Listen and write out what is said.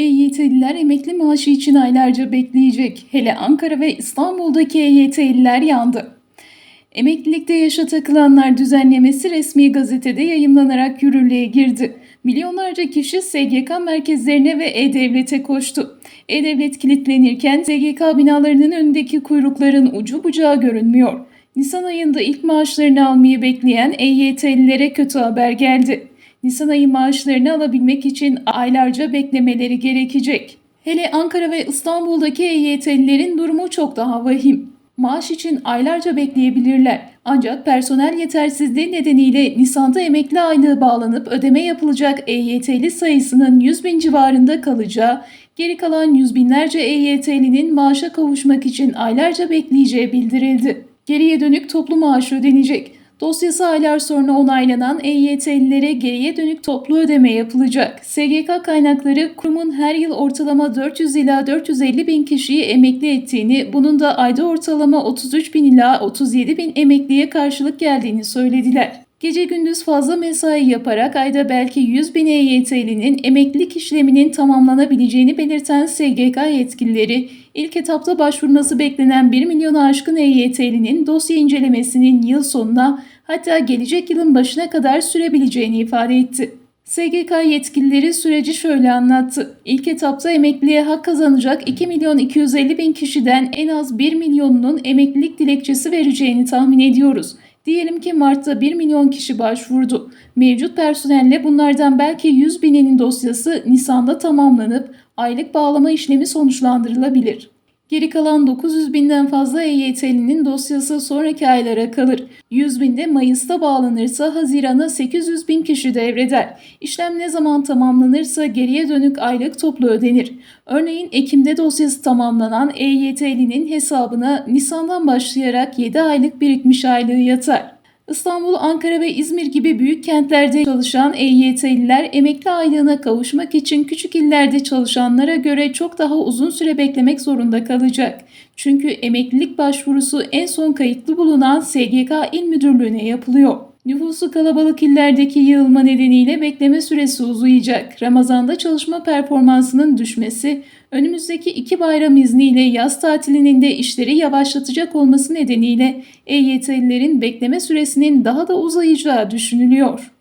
EYT'liler emekli maaşı için aylarca bekleyecek. Hele Ankara ve İstanbul'daki EYT'liler yandı. Emeklilikte yaşa takılanlar düzenlemesi resmi gazetede yayımlanarak yürürlüğe girdi. Milyonlarca kişi SGK merkezlerine ve E-Devlet'e koştu. E-Devlet kilitlenirken SGK binalarının önündeki kuyrukların ucu bucağı görünmüyor. Nisan ayında ilk maaşlarını almayı bekleyen EYT'lilere kötü haber geldi. Nisan ayı maaşlarını alabilmek için aylarca beklemeleri gerekecek. Hele Ankara ve İstanbul'daki EYT'lilerin durumu çok daha vahim. Maaş için aylarca bekleyebilirler. Ancak personel yetersizliği nedeniyle Nisan'da emekli aylığı bağlanıp ödeme yapılacak EYT'li sayısının 100 bin civarında kalacağı, geri kalan yüz binlerce EYT'linin maaşa kavuşmak için aylarca bekleyeceği bildirildi. Geriye dönük toplu maaş ödenecek. Dosyası aylar sonra onaylanan EYT'lilere geriye dönük toplu ödeme yapılacak. SGK kaynakları kurumun her yıl ortalama 400 ila 450 bin kişiyi emekli ettiğini, bunun da ayda ortalama 33 bin ila 37 bin emekliye karşılık geldiğini söylediler. Gece gündüz fazla mesai yaparak ayda belki 100 bin EYT'linin emeklilik işleminin tamamlanabileceğini belirten SGK yetkilileri, ilk etapta başvurması beklenen 1 milyonu aşkın EYT'linin dosya incelemesinin yıl sonuna hatta gelecek yılın başına kadar sürebileceğini ifade etti. SGK yetkilileri süreci şöyle anlattı. İlk etapta emekliye hak kazanacak 2 milyon 250 bin kişiden en az 1 milyonunun emeklilik dilekçesi vereceğini tahmin ediyoruz. Diyelim ki Mart'ta 1 milyon kişi başvurdu. Mevcut personelle bunlardan belki 100 binin dosyası Nisan'da tamamlanıp aylık bağlama işlemi sonuçlandırılabilir. Geri kalan 900 binden fazla EYT'linin dosyası sonraki aylara kalır. 100 binde Mayıs'ta bağlanırsa Haziran'a 800 bin kişi devreder. İşlem ne zaman tamamlanırsa geriye dönük aylık toplu ödenir. Örneğin Ekim'de dosyası tamamlanan EYT'linin hesabına Nisan'dan başlayarak 7 aylık birikmiş aylığı yatar. İstanbul, Ankara ve İzmir gibi büyük kentlerde çalışan EYT'liler emekli aylığına kavuşmak için küçük illerde çalışanlara göre çok daha uzun süre beklemek zorunda kalacak. Çünkü emeklilik başvurusu en son kayıtlı bulunan SGK İl Müdürlüğü'ne yapılıyor. Nüfusu kalabalık illerdeki yığılma nedeniyle bekleme süresi uzayacak. Ramazanda çalışma performansının düşmesi, önümüzdeki iki bayram izniyle yaz tatilinin de işleri yavaşlatacak olması nedeniyle EYT'lilerin bekleme süresinin daha da uzayacağı düşünülüyor.